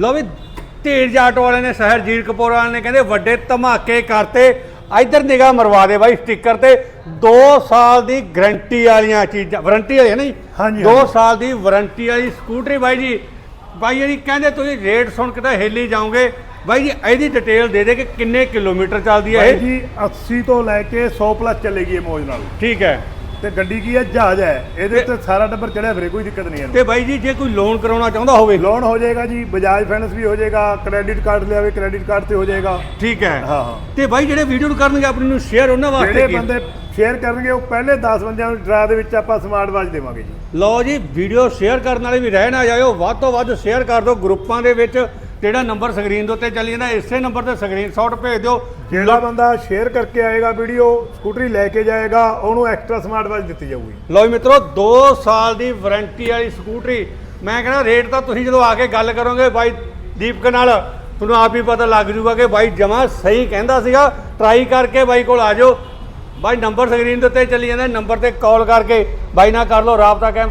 ਲੋ ਵੀ ਢੀਰ ਜਾਟ ਵਾਲਿਆਂ ਨੇ ਸ਼ਹਿਰ ਜੀਰਕਪੁਰ ਵਾਲਿਆਂ ਨੇ ਕਹਿੰਦੇ ਵੱਡੇ ਧਮਾਕੇ ਕਰਤੇ ਇਧਰ ਨਿਗਾਹ ਮਰਵਾ ਦੇ ਬਾਈ ਸਟicker ਤੇ। 2 ਸਾਲ ਦੀ ਗਾਰੰਟੀ ਵਾਲੀਆਂ ਚੀਜ਼ਾਂ ਵਾਰੰਟੀ ਵਾਲੀਆਂ ਨਹੀਂ ਹਾਂਜੀ, 2 ਹਾਂਜੀ। ਸਾਲ ਦੀ ਵਾਰੰਟੀ ਵਾਲੀ ਸਕੂਟਰੀ ਬਾਈ ਜੀ। ਬਾਈ ਜੀ ਕਹਿੰਦੇ ਤੁਸੀਂ ਰੇਟ ਸੁਣ ਕੇ ਤਾਂ ਹਿੱਲੀ ਜਾਓਗੇ। ਬਾਈ ਜੀ ਇਹਦੀ ਡਿਟੇਲ ਦੇ ਦੇ ਕਿ ਕਿੰਨੇ ਕਿਲੋਮੀਟਰ ਚੱਲਦੀ ਹੈ ਇਹ। ਜੀ 80 ਤੋਂ ਲੈ ਕੇ 100 ਪਲੱਸ ਚੱਲੇਗੀ ਇਹ ਮੌਜ ਨਾਲ। ਠੀਕ ਹੈ। ਤੇ ਗੱਡੀ ਕੀ ਹੈ? ਜਹਾਜ਼ ਹੈ। ਇਹਦੇ ਤੇ ਸਾਰਾ ਟੱਬਰ ਚੜਿਆ ਫਿਰੇ ਕੋਈ ਦਿੱਕਤ ਨਹੀਂ ਹੈ। ਤੇ ਬਾਈ ਜੀ ਜੇ ਕੋਈ ਲੋਨ ਕਰਾਉਣਾ ਚਾਹੁੰਦਾ ਹੋਵੇ। ਲੋਨ ਹੋ ਜਾਏਗਾ ਜੀ ਬਜਾਜ ਫਾਈਨੈਂਸ ਵੀ ਹੋ ਜਾਏਗਾ ਕ੍ਰੈਡਿਟ ਕਾਰਡ ਲਿਆਵੇ ਕ੍ਰੈਡਿਟ ਕਾਰਡ ਤੇ ਹੋ ਜਾਏਗਾ। ਠੀਕ ਹੈ। ਹਾਂ ਹਾਂ। ਤੇ ਬਾਈ ਜਿਹੜੇ ਵੀਡੀਓ ਨੂੰ ਕਰਨਗੇ ਆਪਣੀ ਨੂੰ ਸ਼ੇਅਰ ਉਹਨਾਂ ਵਾਸਤੇ ਜਿਹੜੇ? ਬੰਦੇ ਸ਼ੇਅਰ ਕਰਨਗੇ ਉਹ ਪਹਿਲੇ 10 ਬੰਦਿਆਂ ਨੂੰ ਡਰਾ ਦੇ ਵਿੱਚ ਆਪਾਂ ਸਮਾਰਟ ਵਾਚ ਦੇਵਾਂਗੇ ਜੀ। ਲਓ ਜੀ ਵੀਡੀਓ ਸ਼ੇਅਰ ਕਰਨ ਵਾਲੇ ਵੀ ਰਹਿ ਨਾ ਜਾਇਓ। ਵੱਧ ਤੋਂ ਵੱਧ ਸ਼ੇਅਰ ਕਰ ਦਿਓ ਗਰੁੱਪਾਂ ਦੇ ਵਿੱਚ। ਜਿਹੜਾ ਨੰਬਰ ਸਕਰੀਨ ਦੇ ਉੱਤੇ ਚੱਲੀ ਜਾਂਦਾ ਇਸੇ ਨੰਬਰ ਤੇ ਸਕਰੀਨਸ਼ਾਟ ਭੇਜ ਦਿਓ। ਜਿਹੜਾ ਬੰਦਾ ਸ਼ੇਅਰ ਕਰਕੇ ਆਏਗਾ ਵੀਡੀਓ ਸਕੂਟਰੀ ਲੈ ਕੇ ਜਾਏਗਾ ਉਹਨੂੰ ਐਕਸਟਰਾ ਸਮਾਰਟ ਵਾਚ ਦਿੱਤੀ ਜਾਊਗੀ। ਲਓ ਜੀ ਮਿੱਤਰੋ 2 ਸਾਲ ਦੀ ਵਾਰੰਟੀ ਵਾਲੀ ਸਕੂਟਰੀ ਮੈਂ ਕਹਿੰਦਾ ਰੇਟ ਤਾਂ ਤੁਸੀਂ ਜਦੋਂ ਆ ਕੇ ਗੱਲ ਕਰੋਗੇ ਬਾਈ ਦੀਪਕ ਨਾਲ ਤੁਹਾਨੂੰ ਆਪ ਹੀ ਪਤਾ ਲੱਗ ਜੂਗਾ ਕਿ ਬਾਈ ਜਮਾ ਸਹੀ ਕਹਿੰਦਾ ਸੀਗਾ। ਟਰਾਈ ਕਰਕੇ ਬਾਈ ਕੋਲ ਆ ਜਾਓ। ਬਾਈ ਨੰਬਰ ਸਕਰੀਨ ਦੇ ਉੱਤੇ ਚੱਲੀ ਜਾਂਦਾ ਨੰਬਰ ਤੇ ਕਾਲ ਕਰਕੇ ਬਾਈ ਨਾਲ ਕਰ ਲਓ ਰਾਬਤਾ ਤਾਂ